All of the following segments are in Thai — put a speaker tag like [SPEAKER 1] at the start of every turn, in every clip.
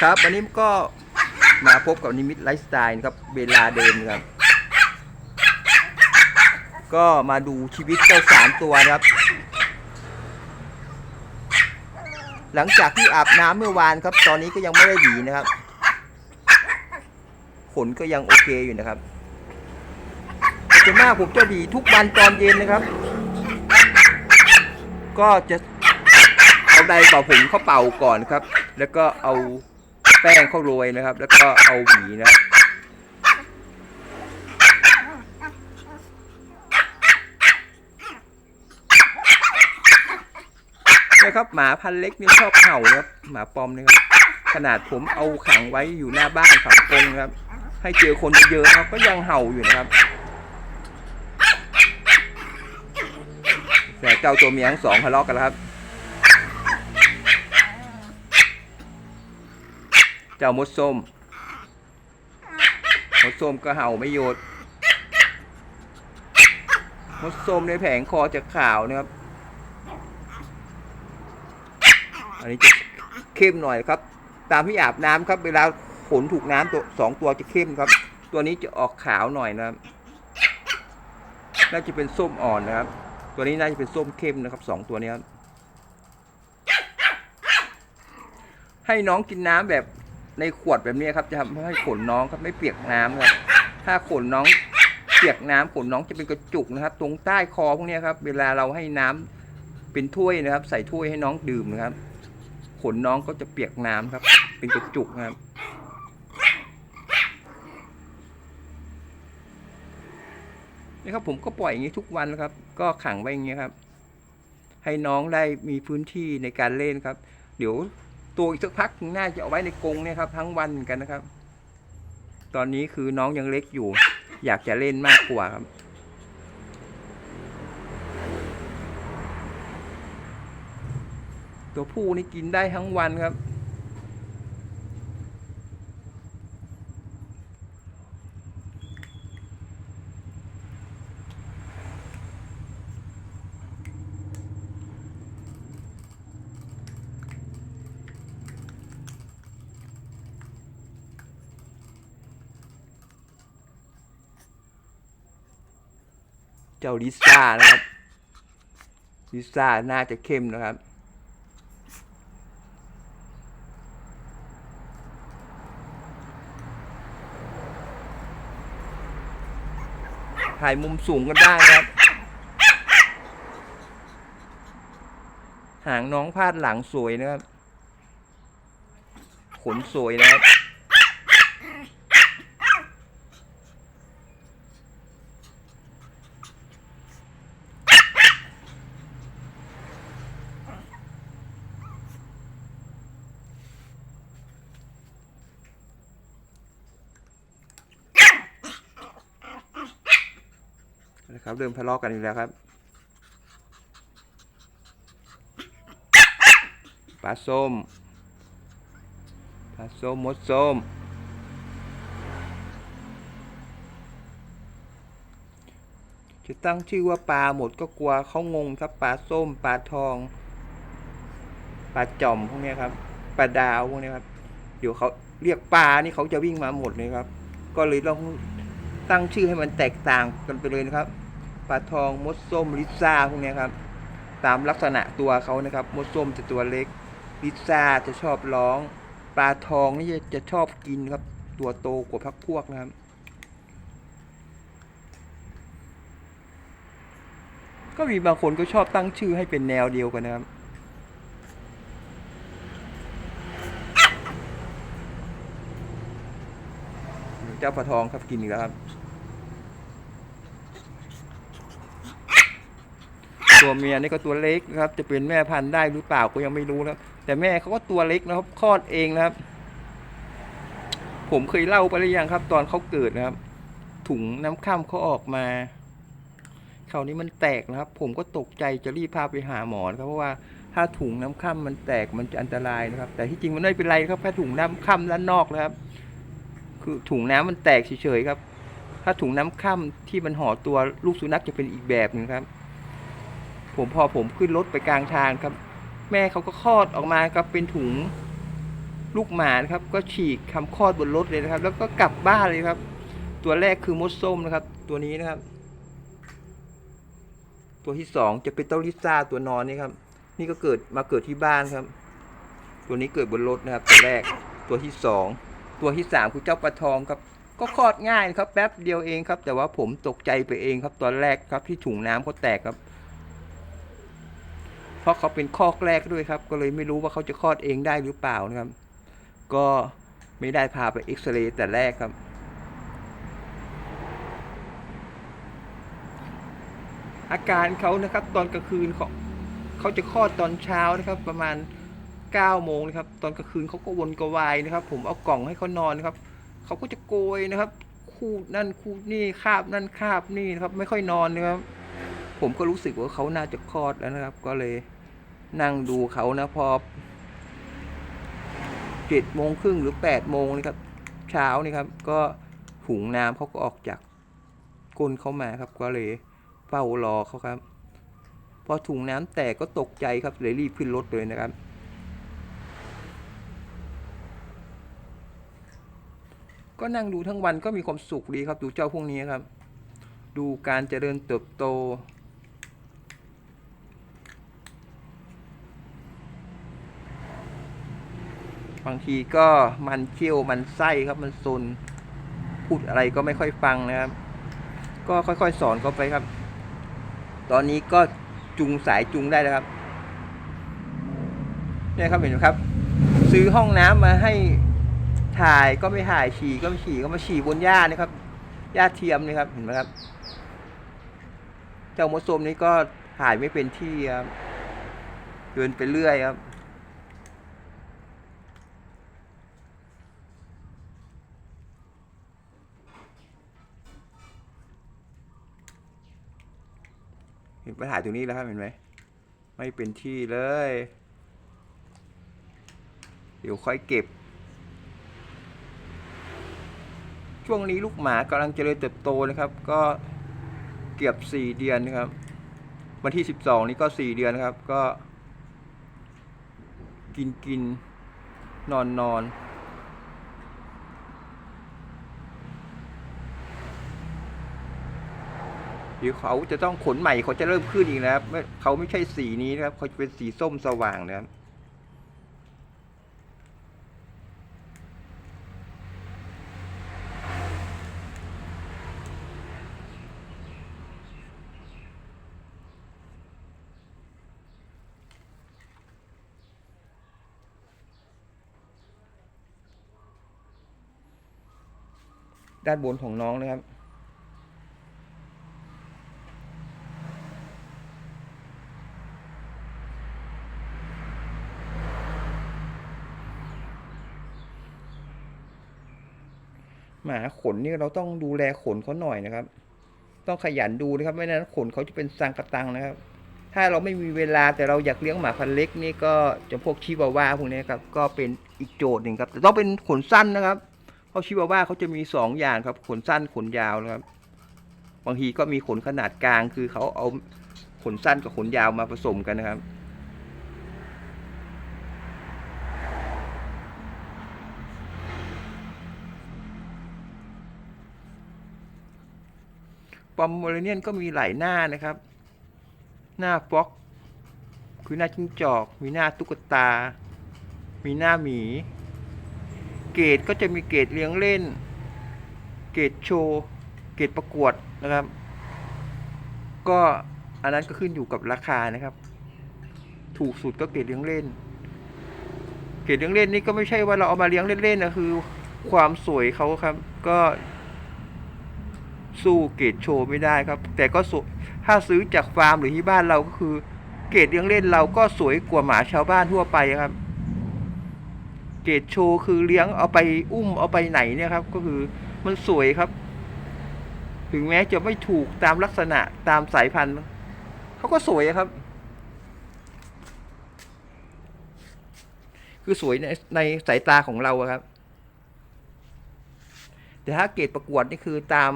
[SPEAKER 1] ครับวันนี้ก็มาพบกับนิมิตไลฟ์สไตล์นะครับ เวลาเดิมครับ ก็มาดูชีวิตเจ้าสามตัวนะครับ หลังจากที่อาบน้ำเมื่อวานครับ ตอนนี้ก็ยังไม่ได้หวีนะครับ ขนก็ยังโอเคอยู่นะครับส่วนมากผมจะหวีทุกวันตอนเย็นนะครับ ก็จะเอาใดเป่าผมเข้าเป่าก่อนครับ แล้วก็เอา แป้งเข้าโรยนะครับ แล้วก็เอาหวีนะนะครับหมาพันเล็กนี่ชอบเห่านะครับหมาปอมนะครับขนาดผมเอาขังไว้อยู่หน้าบ้านขังกรงครับ ให้เจอคนเยอะๆนะครับก็ยังเห่าอยู่นะครับแต่เจ้าตัวเมียทั้งสองทะเลาะกันแล้วครับ จ้ามดส้มมดส้มก็เห่าไม่หยุดมดส้มในแผงคอจะขาวนะครับ อันนี้จะเข้มหน่อยครับ ตามที่อาบน้ำครับ เวลาขนถูกน้ำตัวสองตัวจะเข้มครับ ตัวนี้จะออกขาวหน่อยนะครับ น่าจะเป็นส้มอ่อนนะครับ ตัวนี้น่าจะเป็นส้มเข้มนะครับสองตัวนี้ครับให้น้องกินน้ำแบบ ในขวดแบบนี้ครับจะทำให้ขนน้องครับไม่เปียกน้ำครับถ้าขนน้องเปียกน้ำขนน้องจะเป็นกระจุกนะครับ ตรงใต้คอพวกนี้ครับ เวลาเราให้น้ำเป็นถ้วยนะครับ ใส่ถ้วยให้น้องดื่มนะครับ ขนน้องก็จะเปียกน้ำครับ เป็นกระจุกนะครับนี่ครับผมก็ปล่อยอย่างนี้ทุกวันนะครับ ก็ขังไว้อย่างนี้ครับ ให้น้องได้มีพื้นที่ในการเล่นครับ เดี๋ยว ตัวอีกสักพักหนึ่งน่าจะเอาไว้ในกรงเนี่ยครับ ทั้งวันกันนะครับ ตอนนี้คือน้องยังเล็กอยู่ อยากจะเล่นมากกว่าครับ ตัวผู้นี่กินได้ทั้งวันครับ เจ้าลิซ่านะครับลิซ่าน่าจะเข้มนะครับ ถ่ายมุมสูงกันได้นะครับ หางน้องพาดหลังสวยนะครับ ขนสวยนะครับ นะครับ เริ่มทะเลาะกันอีกแล้วครับปลาส้มปลาส้มมดส้ม จะตั้งชื่อว่าปลาหมดก็กลัวเขางงครับปลาส้มปลาทองปลาจ่อมพวกนี้ครับปลาดาวพวกนี้ครับเดี๋ยวเขาเรียกปลานี่เขาจะวิ่งมาหมดเลยครับ ก็เลยต้องตั้งชื่อให้มันแตกต่างกันไปเลยนะครับ ปลาทองมดส้มลิซ่าพวกนี้ครับ ตามลักษณะตัวเขานะครับ มดส้มจะตัวเล็ก ลิซ่าจะชอบร้อง ปลาทองนี่จะจะชอบกินครับ ตัวโตกว่าพักพวกนะครับก็มีบางคนก็ชอบตั้งชื่อให้เป็นแนวเดียวกันนะครับ เจ้าปลาทองครับกินอีกแล้วครับ ตัวเมียนี่ก็ตัวเล็กนะครับ จะเป็นแม่พันธุ์ได้หรือเปล่าก็ยังไม่รู้นะครับ แต่แม่เขาก็ตัวเล็กนะครับคลอดเองนะครับ ผมเคยเล่าไปหรือยังครับ ตอนเขาเกิดนะครับ ถุงน้ำข้ามเขาออกมาคราวนี้มันแตกนะครับ ผมก็ตกใจจะรีบพาไปหาหมอนะครับ เพราะว่าถ้าถุงน้ำข้ามมันแตกมันจะอันตรายนะครับ แต่ที่จริงมันไม่เป็นไรครับแค่ถุงน้ำข้ามด้านนอกนะครับ คือถุงน้ำมันแตกเฉยๆครับ ถ้าถุงน้ำข้ามที่มันห่อตัวลูกสุนัขจะเป็นอีกแบบหนึงครับ ผมพอผมขึ้นรถไปกลางทางครับ แม่เขาก็คลอดออกมาครับเป็นถุงลูกหมานะครับ ก็ฉีกทำคลอดบนรถเลยนะครับ แล้วก็กลับบ้านเลยครับ ตัวแรกคือมดส้มนะครับ ตัวนี้นะครับ ตัวที่สองจะเป็นเต้าลิซ่าตัวนอนนี่ครับ นี่ก็เกิดมาเกิดที่บ้านครับ ตัวนี้เกิดบนรถนะครับ ตัวแรกตัวที่สองตัวที่สามคือเจ้าปลาทองครับ ก็คลอดง่ายครับ แป๊บเดียวเองครับ แต่ว่าผมตกใจไปเองครับ ตอนแรกครับที่ถุงน้ำเขาแตกครับ เพราะเขาเป็นคอกแรกด้วยครับ ก็เลยไม่รู้ว่าเขาจะคลอดเองได้หรือเปล่านะครับ ก็ไม่ได้พาไปเอ็กซเรย์แต่แรกครับ อาการเขานะครับตอนกลางคืนเขาเขาจะคลอดตอนเช้านะครับ ประมาณ9โมงนะครับ ตอนกลางคืนเขาก็วนกระวายนะครับ ผมเอากล่องให้เขานอนนะครับเขาก็จะโกยนะครับ คูดนั่นคูดนี่คาบนั่นคาบนี่นะครับ ไม่ค่อยนอนนะครับ ผมก็รู้สึกว่าเขาน่าจะคลอดแล้วนะครับ ก็เลย นั่งดูเขานะพอเจ็ดโมงครึ่งหรือแปดโมงนะครับ เช้านี่ครับ ก็ถุงน้ำเขาก็ออกจากก้นเขามาครับ ก็เลยเฝ้ารอเขาครับ พอถุงน้ำแตกก็ตกใจครับเลยรีบขึ้นรถเลยนะครับ ก็นั่งดูทั้งวันก็มีความสุขดีครับ ดูเจ้าพวกนี้ครับ ดูการเจริญเติบโต บางทีก็มันเคี้ยวมันไส้ครับมันซนพูดอะไรก็ไม่ค่อยฟังนะครับ ก็ค่อยๆสอนเขาไปครับ ตอนนี้ก็จุงสายจุงได้แล้วครับเนี่ยครับเห็นไหมครับ ซื้อห้องน้ำมาให้ถ่ายก็ไม่ถ่ายฉี่ก็ไม่ฉี่ก็มาฉี่บนหญ้านี่ครับหญ้าเทียมนี่ครับเห็นไหมครับ เจ้ามดส้มนี้ก็ถ่ายไม่เป็นที่ครับเดินไปเรื่อยครับ เห็นปัญหาตรงนี้แล้วครับเห็นไหมไม่เป็นที่เลย เดี๋ยวค่อยเก็บ ช่วงนี้ลูกหมากำลังเจริญเติบโตนะครับ ก็เกือบสี่เดือนนะครับ วันที่สิบสองนี้ก็สี่เดือนนะครับ ก็ กินกินนอนนอน เดี๋ยวเขาจะต้องขนใหม่เขาจะเริ่มขึ้นอีกนะครับเขาไม่ใช่สีนี้นะครับเขาจะเป็นสีส้มสว่างนะครับด้านบนของน้องนะครับาขนนี่เราต้องดูแลขนเขาหน่อยนะครับ ต้องขยันดูนะครับ ไม่นั้นขนเขาจะเป็นสังกระตังนะครับ ถ้าเราไม่มีเวลาแต่เราอยากเลี้ยงหมาพันเล็กนี่ก็จะพวกชิวาวาพวกนี้ครับก็เป็นอีกโจทย์หนึ่งครับ แต่ต้องเป็นขนสั้นนะครับ เพราะชิวาวาเขาจะมีสองอย่างครับ ขนสั้นขนยาวนะครับ บางทีก็มีขนขนาดกลางคือเขาเอาขนสั้นกับขนยาวมาผสมกันนะครับ ปอมโมเรเนียนก็มีหลายหน้านะครับ หน้าฟ็อกคือหน้าจิ้งจอก มีหน้าตุ๊กตา มีหน้าหมี เกรดก็จะมีเกรดเลี้ยงเล่น เกรดโชว์ เกรดประกวดนะครับ ก็อันนั้นก็ขึ้นอยู่กับราคานะครับ ถูกสุดก็เกรดเลี้ยงเล่น เกรดเลี้ยงเล่นนี่ก็ไม่ใช่ว่าเราเอามาเลี้ยงเล่นๆนะคือ ความสวยเขาครับ ก็ สู้เกรดโชว์ไม่ได้ครับ แต่ก็ถ้าซื้อจากฟาร์มหรือที่บ้านเราก็คือ เกรดเลี้ยงเล่นเราก็สวยกว่าหมาชาวบ้านทั่วไปครับ เกรดโชว์คือเลี้ยงเอาไปอุ้มเอาไปไหนเนี่ยครับ ก็คือมันสวยครับ ถึงแม้จะไม่ถูกตามลักษณะตามสายพันธุ์เขาก็สวยครับ คือสวยในในสายตาของเราครับแต่ถ้าเกรดประกวดนี่คือตาม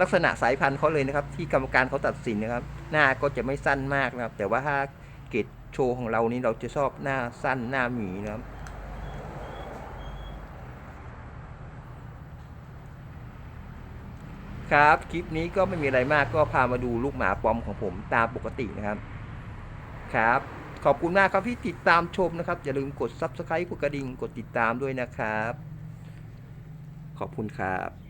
[SPEAKER 1] ลักษณะสายพันธุ์เขาเลยนะครับ ที่กรรมการเขาตัดสินนะครับ หน้าก็จะไม่สั้นมากนะครับ แต่ว่าถ้าเกตโชว์ของเรานี้เราจะชอบหน้าสั้นหน้าหมีนะครับครับ คลิปนี้ก็ไม่มีอะไรมากก็พามาดูลูกหมาปอมของผมตามปกตินะครับ ครับ ขอบคุณมากครับที่ติดตามชมนะครับ อย่าลืมกด Subscribe กดกระดิ่งกดติดตามด้วยนะครับ ขอบคุณครับ